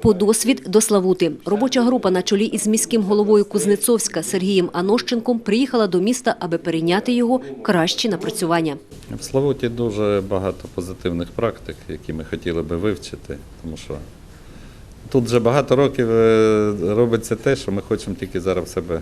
По досвід до Славути. Робоча група на чолі із міським головою Кузнецовська Сергієм Анощенком приїхала до міста, аби перейняти його кращі напрацювання. В Славуті дуже багато позитивних практик, які ми хотіли би вивчити, тому що тут вже багато років е, робиться те, що ми хочемо тільки зараз себе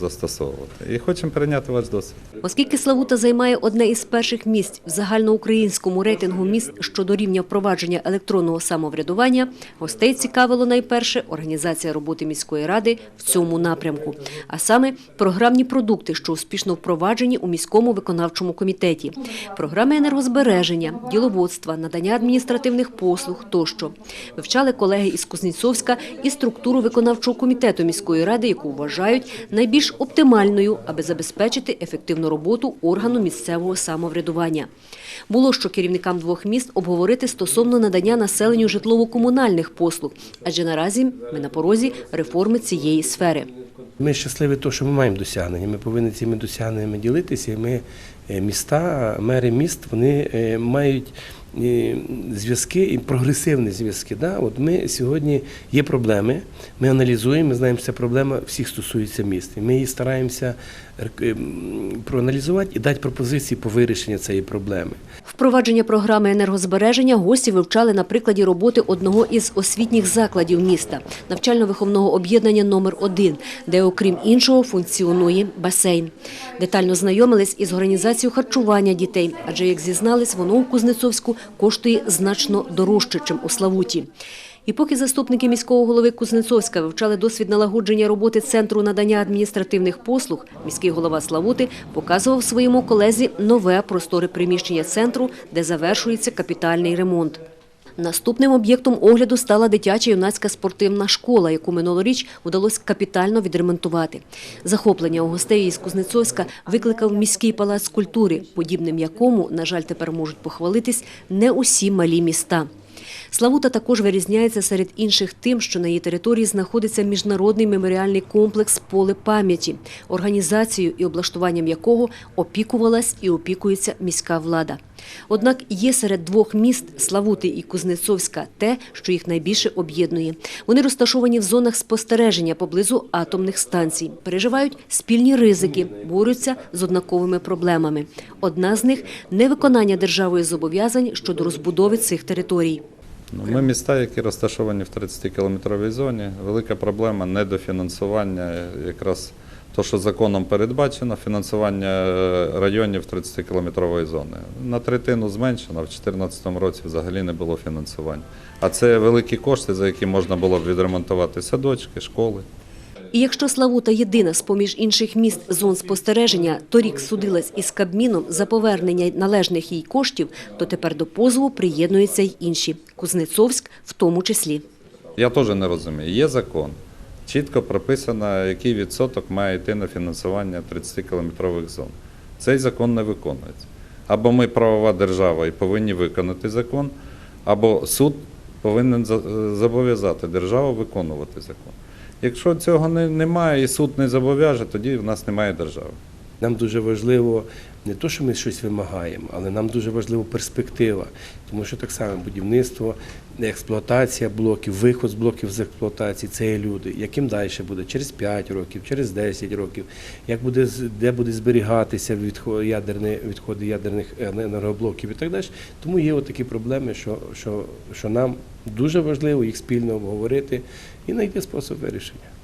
застосовувати. І хочемо перейняти ваш досвід. Оскільки Славута займає одне із перших місць в загальноукраїнському рейтингу міст щодо рівня впровадження електронного самоврядування, гостей цікавило найперше організація роботи міської ради в цьому напрямку, а саме програмні продукти, що успішно впроваджені у міському виконавчому комітеті, програми енергозбереження, діловодства, надання адміністративних послуг тощо. Вивчали колеги із Кузнєцовська і структуру виконавчого комітету міської ради, яку вважають найбільш оптимальною, аби забезпечити ефективну роботу органу місцевого самоврядування. Було що керівникам двох міст обговорити стосовно надання населенню житлово-комунальних послуг, адже наразі ми на порозі реформи цієї сфери. Ми щасливі, того, що ми маємо досягнення. Ми повинні цими досягненнями ділитися. І ми міста, мери міст, вони е, мають е, зв'язки і прогресивні зв'язки. Да? От ми сьогодні є проблеми. Ми аналізуємо, ми знаємо, що ця проблема всіх стосується міст. І ми її стараємося е, проаналізувати і дати пропозиції по вирішенню цієї проблеми. Впровадження програми енергозбереження гості вивчали на прикладі роботи одного із освітніх закладів міста – навчально-виховного об'єднання номер 1 де, окрім іншого, функціонує басейн. Детально знайомились із організацією харчування дітей, адже, як зізнались, воно у Кузнецовську коштує значно дорожче, чим у Славуті. І поки заступники міського голови Кузнецовська вивчали досвід налагодження роботи Центру надання адміністративних послуг, міський голова Славути показував своєму колезі нове просторе приміщення центру, де завершується капітальний ремонт. Наступним об'єктом огляду стала дитяча юнацька спортивна школа, яку минулоріч удалось капітально відремонтувати. Захоплення у гостей із Кузнецовська викликав міський палац культури, подібним якому, на жаль, тепер можуть похвалитись не усі малі міста. Славута також вирізняється серед інших тим, що на її території знаходиться міжнародний меморіальний комплекс Поле пам'яті, організацією і облаштуванням якого опікувалась і опікується міська влада. Однак є серед двох міст Славути і Кузнецовська те, що їх найбільше об'єднує. Вони розташовані в зонах спостереження поблизу атомних станцій, переживають спільні ризики, борються з однаковими проблемами. Одна з них невиконання державою зобов'язань щодо розбудови цих територій. Ну, Ми міста, які розташовані в 30-кілометровій зоні. Велика проблема недофінансування, якраз то, що законом передбачено, фінансування е, районів 30-кілометрової зони. На третину зменшено, в 2014 році взагалі не було фінансування. А це великі кошти, за які можна було б відремонтувати садочки, школи. І якщо Славута єдина з поміж інших міст зон спостереження торік судилась із Кабміном за повернення належних їй коштів, то тепер до позову приєднуються й інші. Кузнецовськ в тому числі. Я теж не розумію. Є закон, чітко прописано, який відсоток має йти на фінансування 30-кілометрових зон. Цей закон не виконується. Або ми правова держава і повинні виконати закон, або суд повинен зобов'язати державу виконувати закон. Якщо цього немає і суд не зобов'яже, тоді в нас немає держави. Нам дуже важливо не то, що ми щось вимагаємо, але нам дуже важлива перспектива, тому що так само будівництво, експлуатація блоків, виход з блоків з експлуатації це є люди. Яким далі буде? Через 5 років, через 10 років, як буде де буде зберігатися відхо- ядерні відходи ядерних енергоблоків і так далі. Тому є такі проблеми, що, що, що нам дуже важливо їх спільно обговорити і знайти спосіб вирішення.